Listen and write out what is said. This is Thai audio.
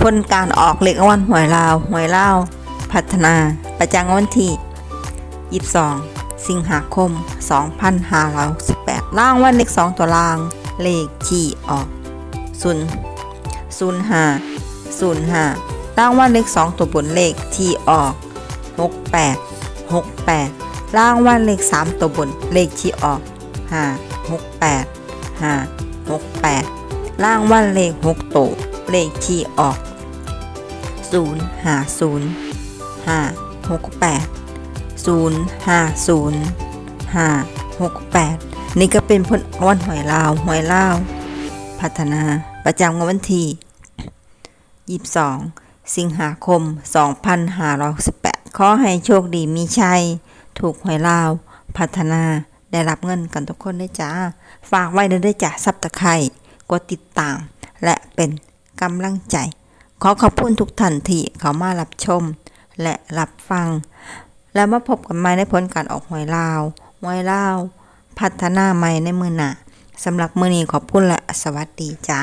ผลการออกเลขวัลหวยลาวหวยลาวพัฒนาประจำวันที่ 22 สิงหาคม 2518ล่างวันเลข2ตัวล่าง เลขที่ออก0 0 5 0 5ล่างวันเลข2ตัวบนเลขที่ออก 68 68ล่างวันเลข3ตัวบนเลขที่ออก 5 68 5 68ล่างวันเลข6ตัว เลขที่ออก0 5 0 5 6 8 0 5 0 5 6 8 นี่ก็เป็นผลวันหวยลาวหวยลาว พัฒนาประจำวันที่22 สิงหาคม 2518ขอให้โชคดีมีชัย ถูกหวยลาว พัฒนาได้รับเงินกันทุกคนด้วยจ้า ฝากไว้ด้วยจ้าซับตะไคร่กดติดตาม และเป็น กำลังใจ ขอขอบคุณทุกท่านที่เขามารับชม และรับฟัง แล้วมาพบกันใหม่ในผลการออกหวยลาวหวยลาว พัฒนาใหม่ในมือหนาสำหรับมือนี้ขอบคุณและสวัสดีจ้า